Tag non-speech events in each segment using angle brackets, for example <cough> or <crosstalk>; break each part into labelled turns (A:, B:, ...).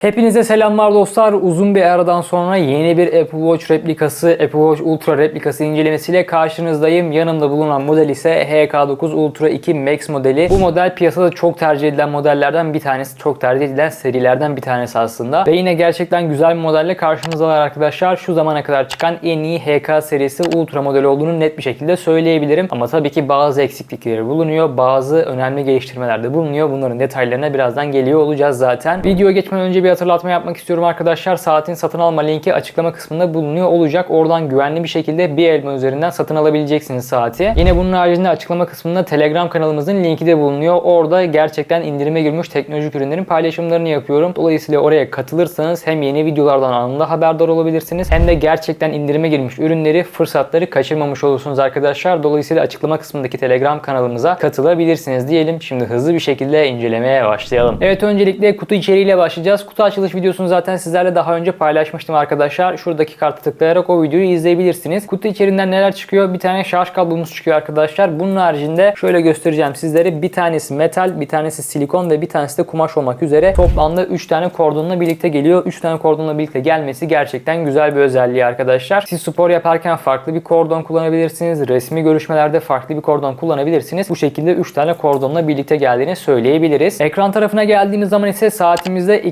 A: Hepinize selamlar dostlar. Uzun bir aradan sonra yeni bir Apple Watch replikası, Apple Watch Ultra replikası incelemesiyle karşınızdayım. Yanımda bulunan model ise HK9 Ultra 2 Max modeli. Bu model piyasada çok tercih edilen modellerden bir tanesi. Çok tercih edilen serilerden bir tanesi aslında. Ve yine gerçekten güzel bir modelle karşınızdalar arkadaşlar. Şu zamana kadar çıkan en iyi HK serisi Ultra modeli olduğunu net bir şekilde söyleyebilirim. Ama tabii ki bazı eksiklikleri bulunuyor. Bazı önemli geliştirmeler de bulunuyor. Bunların detaylarına birazdan geliyor olacağız zaten. Videoya geçmeden önce bir hatırlatma yapmak istiyorum arkadaşlar. Saatin satın alma linki açıklama kısmında bulunuyor olacak. Oradan güvenli bir şekilde bir elma üzerinden satın alabileceksiniz saati. Yine bunun haricinde açıklama kısmında Telegram kanalımızın linki de bulunuyor. Orada gerçekten indirime girmiş teknolojik ürünlerin paylaşımlarını yapıyorum. Dolayısıyla oraya katılırsanız hem yeni videolardan anında haberdar olabilirsiniz hem de gerçekten indirime girmiş ürünleri, fırsatları kaçırmamış olursunuz arkadaşlar. Dolayısıyla açıklama kısmındaki Telegram kanalımıza katılabilirsiniz diyelim. Şimdi hızlı bir şekilde incelemeye başlayalım. Evet öncelikle kutu içeriğiyle başlayacağız. Kutu açılış videosunu zaten sizlerle daha önce paylaşmıştım arkadaşlar. Şuradaki kartı tıklayarak o videoyu izleyebilirsiniz. Kutu içerisinden neler çıkıyor? Bir tane şarj kablomuz çıkıyor arkadaşlar. Bunun haricinde şöyle göstereceğim sizlere. Bir tanesi metal, bir tanesi silikon ve bir tanesi de kumaş olmak üzere toplamda 3 tane kordonla birlikte geliyor. 3 tane kordonla birlikte gelmesi gerçekten güzel bir özelliği arkadaşlar. Siz spor yaparken farklı bir kordon kullanabilirsiniz. Resmi görüşmelerde farklı bir kordon kullanabilirsiniz. Bu şekilde 3 tane kordonla birlikte geldiğini söyleyebiliriz. Ekran tarafına geldiğimiz zaman ise saatimizde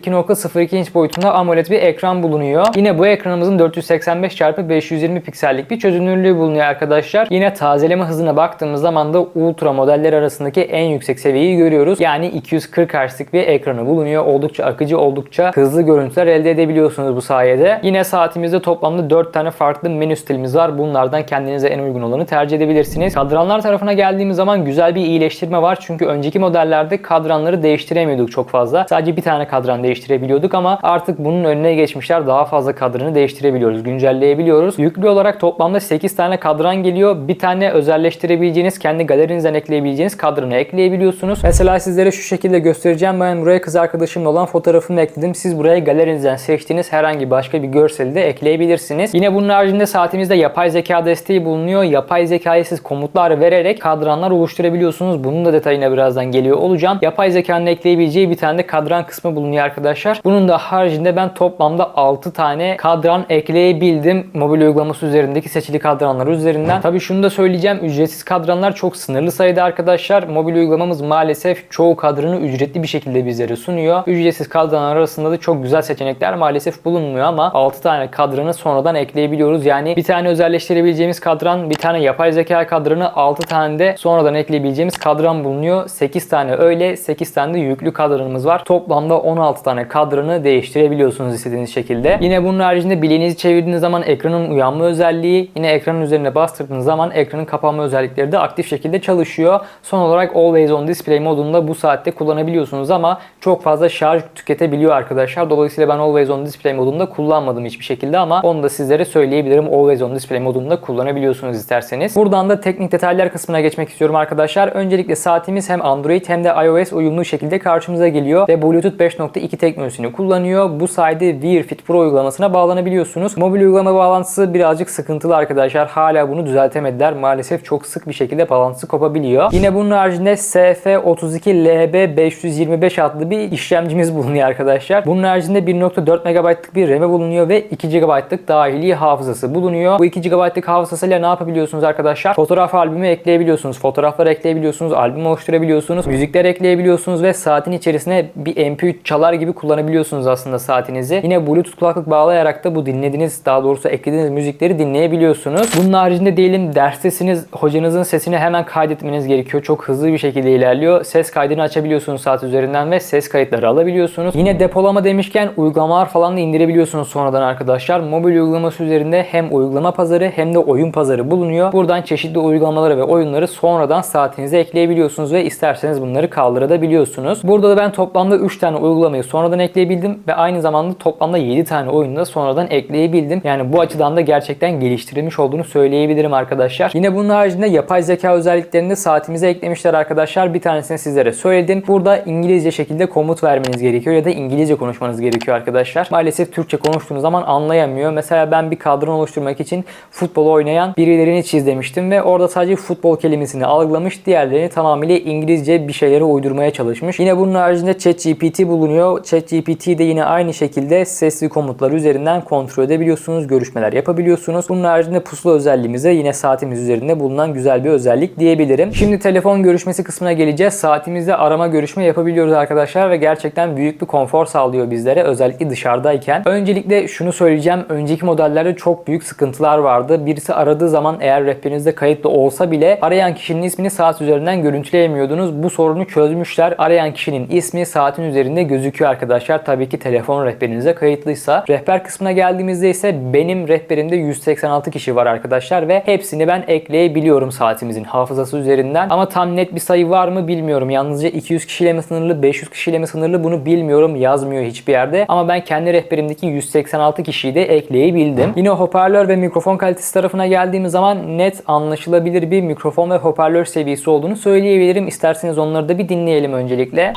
A: 2.02 inç boyutunda AMOLED bir ekran bulunuyor. Yine bu ekranımızın 485 x 520 piksellik bir çözünürlüğü bulunuyor arkadaşlar. Yine tazeleme hızına baktığımız zaman da ultra modeller arasındaki en yüksek seviyeyi görüyoruz. Yani 240 Hz'lik bir ekranı bulunuyor. Oldukça akıcı, oldukça hızlı görüntüler elde edebiliyorsunuz bu sayede. Yine saatimizde toplamda 4 tane farklı menü stilimiz var. Bunlardan kendinize en uygun olanı tercih edebilirsiniz. Kadranlar tarafına geldiğimiz zaman güzel bir iyileştirme var. Çünkü önceki modellerde kadranları değiştiremiyorduk çok fazla. Sadece bir tane kadran değiştirebiliyorduk ama artık bunun önüne geçmişler. Daha fazla kadranı değiştirebiliyoruz, güncelleyebiliyoruz. Yüklü olarak toplamda 8 tane kadran geliyor. Bir tane özelleştirebileceğiniz, kendi galerinizden ekleyebileceğiniz kadranı ekleyebiliyorsunuz. Mesela sizlere şu şekilde göstereceğim. Ben buraya kız arkadaşımla olan fotoğrafımı ekledim. Siz buraya galerinizden seçtiğiniz herhangi başka bir görseli de ekleyebilirsiniz. Yine bunun haricinde saatimizde yapay zeka desteği bulunuyor. Yapay zekaya siz komutlar vererek kadranlar oluşturabiliyorsunuz. Bunun da detayına birazdan geliyor olacağım. Yapay zekanın ekleyebileceği bir tane de kadran kısmı bulunuyor arkadaşlar. Bunun da haricinde ben toplamda 6 tane kadran ekleyebildim. Mobil uygulaması üzerindeki seçili kadranlar üzerinden. Tabii şunu da söyleyeceğim. Ücretsiz kadranlar çok sınırlı sayıda arkadaşlar. Mobil uygulamamız maalesef çoğu kadranı ücretli bir şekilde bizlere sunuyor. Ücretsiz kadranlar arasında da çok güzel seçenekler maalesef bulunmuyor ama 6 tane kadranı sonradan ekleyebiliyoruz. Yani bir tane özelleştirebileceğimiz kadran, bir tane yapay zeka kadranı, 6 tane de sonradan ekleyebileceğimiz kadran bulunuyor. 8 tane öyle, 8 tane de yüklü kadranımız var. Toplamda 16 tane kadranı değiştirebiliyorsunuz istediğiniz şekilde. Yine bunun haricinde bileğinizi çevirdiğiniz zaman ekranın uyanma özelliği, yine ekranın üzerine bastırdığınız zaman ekranın kapanma özellikleri de aktif şekilde çalışıyor. Son olarak Always On Display modunda bu saatte kullanabiliyorsunuz ama çok fazla şarj tüketebiliyor arkadaşlar. Dolayısıyla ben Always On Display modunda kullanmadım hiçbir şekilde ama onu da sizlere söyleyebilirim. Always On Display modunda kullanabiliyorsunuz isterseniz. Buradan da teknik detaylar kısmına geçmek istiyorum arkadaşlar. Öncelikle saatimiz hem Android hem de iOS uyumlu şekilde karşımıza geliyor ve Bluetooth 5.2 teknolojisini kullanıyor. Bu sayede Wear Fit Pro uygulamasına bağlanabiliyorsunuz. Mobil uygulama bağlantısı birazcık sıkıntılı arkadaşlar. Hala bunu düzeltemediler. Maalesef çok sık bir şekilde bağlantısı kopabiliyor. Yine bunun haricinde SF32LB525 adlı bir işlemcimiz <laughs> bulunuyor arkadaşlar. Bunun haricinde 1.4 MB'lık bir RAM'i bulunuyor ve 2 GB'lık dahili hafızası bulunuyor. Bu 2 GB'lık hafızasıyla ne yapabiliyorsunuz arkadaşlar? Fotoğraf albümü ekleyebiliyorsunuz. Fotoğraflar ekleyebiliyorsunuz. Albüm oluşturabiliyorsunuz. Müzikler ekleyebiliyorsunuz ve saatin içerisine bir MP3 çalar gibi kullanabiliyorsunuz aslında saatinizi. Yine Bluetooth kulaklık bağlayarak da bu dinlediğiniz daha doğrusu eklediğiniz müzikleri dinleyebiliyorsunuz. Bunun haricinde diyelim derstesiniz hocanızın sesini hemen kaydetmeniz gerekiyor. Çok hızlı bir şekilde ilerliyor. Ses kaydını açabiliyorsunuz saat üzerinden ve ses kayıtları alabiliyorsunuz. Yine depolama demişken uygulamalar falan da indirebiliyorsunuz sonradan arkadaşlar. Mobil uygulaması üzerinde hem uygulama pazarı hem de oyun pazarı bulunuyor. Buradan çeşitli uygulamaları ve oyunları sonradan saatinize ekleyebiliyorsunuz ve isterseniz bunları kaldırabiliyorsunuz. Burada da ben toplamda 3 tane uygulamayı sonradan ekleyebildim ve aynı zamanda toplamda 7 tane oyunu da sonradan ekleyebildim. Yani bu açıdan da gerçekten geliştirilmiş olduğunu söyleyebilirim arkadaşlar. Yine bunun haricinde yapay zeka özelliklerini de saatimize eklemişler arkadaşlar. Bir tanesini sizlere söyledim. Burada İngilizce şekilde komut vermeniz gerekiyor ya da İngilizce konuşmanız gerekiyor arkadaşlar. Maalesef Türkçe konuştuğunuz zaman anlayamıyor. Mesela ben bir kadro oluşturmak için futbol oynayan birilerini çiz demiştim ve orada sadece futbol kelimesini algılamış. Diğerlerini tamamıyla İngilizce bir şeyleri uydurmaya çalışmış. Yine bunun haricinde ChatGPT bulunuyor. ChatGPT ChatGPT'yi de yine aynı şekilde sesli komutlar üzerinden kontrol edebiliyorsunuz. Görüşmeler yapabiliyorsunuz. Bunun haricinde pusula özelliğimize yine saatimiz üzerinde bulunan güzel bir özellik diyebilirim. Şimdi telefon görüşmesi kısmına geleceğiz. Saatimizde arama görüşme yapabiliyoruz arkadaşlar ve gerçekten büyük bir konfor sağlıyor bizlere özellikle dışarıdayken. Öncelikle şunu söyleyeceğim. Önceki modellerde çok büyük sıkıntılar vardı. Birisi aradığı zaman eğer rehberinizde kayıtlı olsa bile arayan kişinin ismini saat üzerinden görüntüleyemiyordunuz. Bu sorunu çözmüşler. Arayan kişinin ismi saatin üzerinde gözüküyor arkadaşlar. Tabii ki telefon rehberinize kayıtlıysa. Rehber kısmına geldiğimizde ise benim rehberimde 186 kişi var arkadaşlar ve hepsini ben ekleyebiliyorum saatimizin hafızası üzerinden. Ama tam net bir sayı var mı bilmiyorum. Yalnızca 200 kişiyle mi sınırlı, 500 kişiyle mi sınırlı bunu bilmiyorum. Yazmıyor hiçbir yerde. Ama ben kendi rehberimdeki 186 kişiyi de ekleyebildim. Yine hoparlör ve mikrofon kalitesi tarafına geldiğimiz zaman net anlaşılabilir bir mikrofon ve hoparlör seviyesi olduğunu söyleyebilirim. İsterseniz onları da bir dinleyelim öncelikle.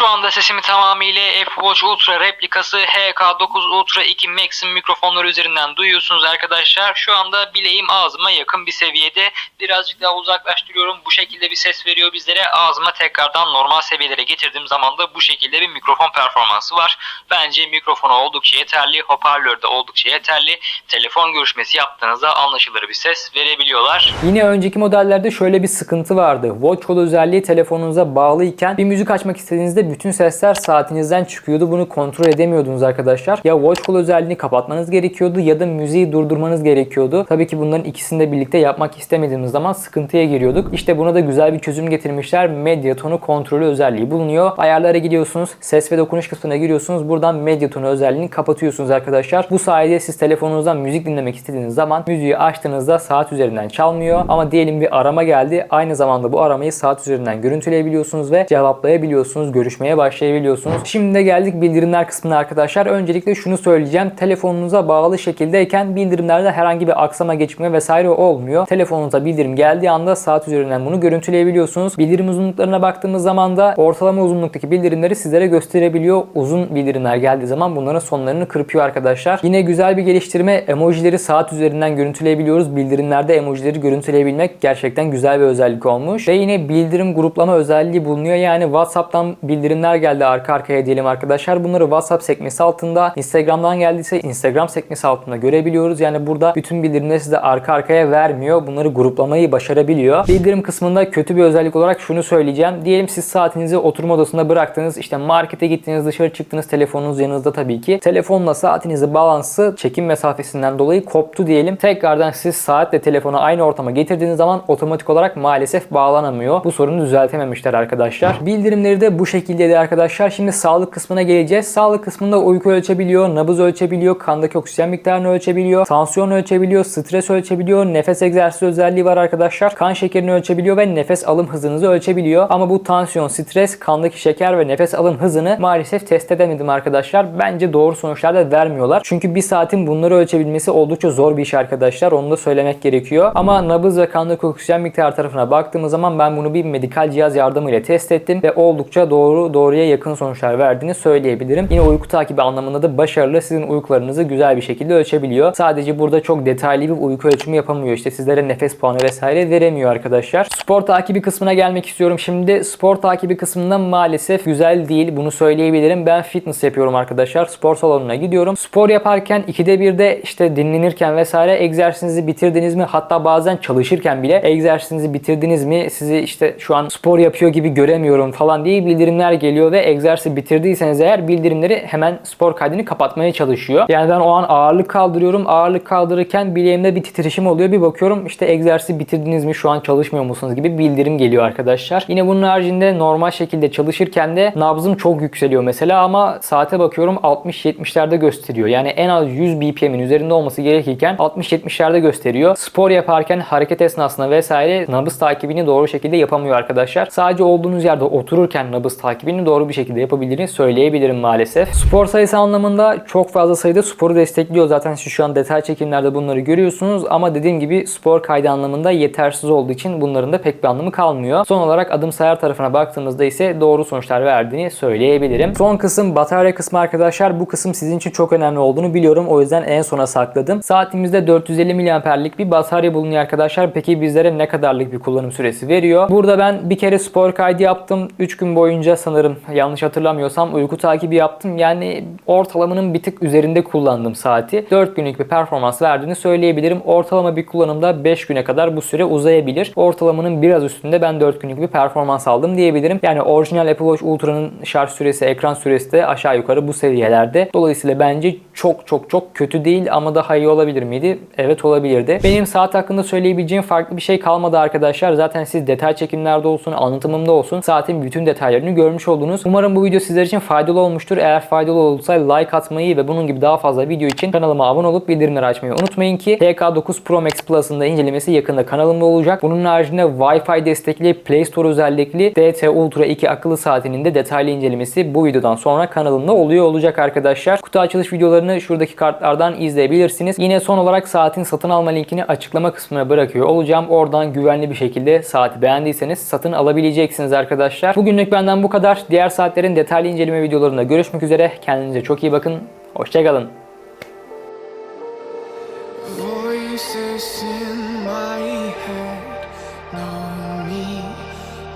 A: Şu anda sesimi tamamıyla Apple Watch Ultra replikası HK9 Ultra 2 Max'in mikrofonları üzerinden duyuyorsunuz arkadaşlar. Şu anda bileğim ağzıma yakın bir seviyede. Birazcık daha uzaklaştırıyorum. Bu şekilde bir ses veriyor bizlere. Ağzıma tekrardan normal seviyelere getirdiğim zaman da bu şekilde bir mikrofon performansı var. Bence mikrofonu oldukça yeterli. Hoparlör de oldukça yeterli. Telefon görüşmesi yaptığınızda anlaşılır bir ses verebiliyorlar. Yine önceki modellerde şöyle bir sıkıntı vardı. Watch Call özelliği telefonunuza bağlıyken bir müzik açmak istediğinizde bütün sesler saatinizden çıkıyordu. Bunu kontrol edemiyordunuz arkadaşlar. Ya Watch Call özelliğini kapatmanız gerekiyordu ya da müziği durdurmanız gerekiyordu. Tabii ki bunların ikisini de birlikte yapmak istemediğimiz zaman sıkıntıya giriyorduk. İşte buna da güzel bir çözüm getirmişler. Medya tonu kontrolü özelliği bulunuyor. Ayarlara gidiyorsunuz. Ses ve dokunuş kısmına giriyorsunuz. Buradan medya tonu özelliğini kapatıyorsunuz arkadaşlar. Bu sayede siz telefonunuzdan müzik dinlemek istediğiniz zaman müziği açtığınızda saat üzerinden çalmıyor. Ama diyelim bir arama geldi. Aynı zamanda bu aramayı saat üzerinden görüntüleyebiliyorsunuz ve cevaplayabiliyorsunuz. Görüşmeye başlayabiliyorsunuz. Şimdi de geldik bildirimler kısmına arkadaşlar. Öncelikle şunu söyleyeceğim. Telefonunuza bağlı şekildeyken bildirimlerde herhangi bir aksama geçme vesaire olmuyor. Telefonunuza bildirim geldiği anda saat üzerinden bunu görüntüleyebiliyorsunuz. Bildirim uzunluklarına baktığımız zaman da ortalama uzunluktaki bildirimleri sizlere gösterebiliyor. Uzun bildirimler geldiği zaman bunların sonlarını kırpıyor arkadaşlar. Yine güzel bir geliştirme emojileri saat üzerinden görüntüleyebiliyoruz. Bildirimlerde emojileri görüntüleyebilmek gerçekten güzel bir özellik olmuş. Ve yine bildirim gruplama özelliği bulunuyor. Yani WhatsApp'tan bildirimler geldi arka arkaya diyelim arkadaşlar. Bunları WhatsApp sekmesi altında, Instagram'dan geldiyse Instagram sekmesi altında görebiliyoruz. Yani burada bütün bildirimleri size arka arkaya vermiyor. Bunları gruplamayı başarabiliyor. Bildirim kısmında kötü bir özellik olarak şunu söyleyeceğim. Diyelim siz saatinizi oturma odasında bıraktınız. İşte markete gittiniz, dışarı çıktınız. Telefonunuz yanınızda tabii ki. Telefonla saatinizin balansı çekim mesafesinden dolayı koptu diyelim. Tekrardan siz saatle telefonu aynı ortama getirdiğiniz zaman otomatik olarak maalesef bağlanamıyor. Bu sorunu düzeltememişler arkadaşlar. Bildirimleri de bu şekildeydi arkadaşlar. Şimdi sağlık kısmına geleceğiz. Sağlık kısmında uyku ölçebiliyor, nabız ölçebiliyor, kandaki oksijen miktarını ölçebiliyor, tansiyon ölçebiliyor, stres ölçebiliyor, nefes egzersizi özelliği var arkadaşlar. Kan şekerini ölçebiliyor ve nefes alım hızınızı ölçebiliyor. Ama bu tansiyon, stres, kandaki şeker ve nefes alım hızını maalesef test edemedim arkadaşlar. Bence doğru sonuçlar da vermiyorlar. Çünkü bir saatin bunları ölçebilmesi oldukça zor bir iş arkadaşlar. Onu da söylemek gerekiyor. Ama nabız ve kandaki oksijen miktarı tarafına baktığımız zaman ben bunu bir medikal cihaz yardımıyla test ettim ve oldukça doğru doğruya yakın sonuçlar verdiğini söyleyebilirim. Yine uyku takibi anlamında da başarılı sizin uykularınızı güzel bir şekilde ölçebiliyor. Sadece burada çok detaylı bir uyku ölçümü yapamıyor. İşte sizlere nefes puanı vesaire veremiyor arkadaşlar. Spor takibi kısmına gelmek istiyorum. Şimdi spor takibi kısmında maalesef güzel değil. Bunu söyleyebilirim. Ben fitness yapıyorum arkadaşlar. Spor salonuna gidiyorum. Spor yaparken ikide bir de işte dinlenirken vesaire egzersizinizi bitirdiniz mi? Hatta bazen çalışırken bile egzersizinizi bitirdiniz mi? Sizi işte şu an spor yapıyor gibi göremiyorum falan diye bildirimler geliyor ve egzersiz bitirdiyseniz eğer bildirimleri hemen spor kaydını kapatmaya çalışıyor. Yani ben o an ağırlık kaldırıyorum. Ağırlık kaldırırken bileğimde bir titreşim oluyor. Bir bakıyorum işte egzersiz bitirdiniz mi? Şu an çalışmıyor musunuz gibi bildirim geliyor arkadaşlar. Yine bunun haricinde normal şekilde çalışırken de nabzım çok yükseliyor mesela ama saate bakıyorum 60-70'lerde gösteriyor. Yani en az 100 BPM'in üzerinde olması gerekirken 60-70'lerde gösteriyor. Spor yaparken hareket esnasında vesaire nabız takibini doğru şekilde yapamıyor arkadaşlar. Sadece olduğunuz yerde otururken nabız takibini doğru bir şekilde yapabildiğini söyleyebilirim maalesef. Spor sayısı anlamında çok fazla sayıda sporu destekliyor. Zaten siz şu an detay çekimlerde bunları görüyorsunuz ama dediğim gibi spor kaydı anlamında yetersiz olduğu için bunların da pek bir anlamı kalmıyor. Son olarak adım sayar tarafına baktığımızda ise doğru sonuçlar verdiğini söyleyebilirim. Son kısım batarya kısmı arkadaşlar. Bu kısım sizin için çok önemli olduğunu biliyorum. O yüzden en sona sakladım. Saatimizde 450 mAh'lik bir batarya bulunuyor arkadaşlar. Peki bizlere ne kadarlık bir kullanım süresi veriyor? Burada ben bir kere spor kaydı yaptım. 3 gün boyunca sanırım yanlış hatırlamıyorsam uyku takibi yaptım. Yani ortalamanın bir tık üzerinde kullandım saati. 4 günlük bir performans verdiğini söyleyebilirim. Ortalama bir kullanımda 5 güne kadar bu süre uzayabilir. Ortalamanın biraz üstünde ben 4 günlük bir performans aldım diyebilirim. Yani orijinal Apple Watch Ultra'nın şarj süresi, ekran süresi de aşağı yukarı bu seviyelerde. Dolayısıyla bence çok çok çok kötü değil ama daha iyi olabilir miydi? Evet olabilirdi. Benim saat hakkında söyleyebileceğim farklı bir şey kalmadı arkadaşlar. Zaten siz detay çekimlerde olsun, anlatımımda olsun saatin bütün detaylarını görmüş oldunuz. Umarım bu video sizler için faydalı olmuştur. Eğer faydalı olursa like atmayı ve bunun gibi daha fazla video için kanalıma abone olup bildirimleri açmayı unutmayın ki TK9 Pro Max Plus'ın da incelemesi yakında kanalımda olacak. Bunun haricinde Wi-Fi destekli Play Store özellikli DT Ultra 2 akıllı saatinin de detaylı incelemesi bu videodan sonra kanalımda oluyor olacak arkadaşlar. Kutu açılış videolarını şuradaki kartlardan izleyebilirsiniz. Yine son olarak saatin satın alma linkini açıklama kısmına bırakıyor olacağım. Oradan güvenli bir şekilde saati beğendiyseniz satın alabileceksiniz arkadaşlar. Bugünlük benden bu kadar. Diğer saatlerin detaylı inceleme videolarında görüşmek üzere. Kendinize çok iyi bakın. Hoşçakalın.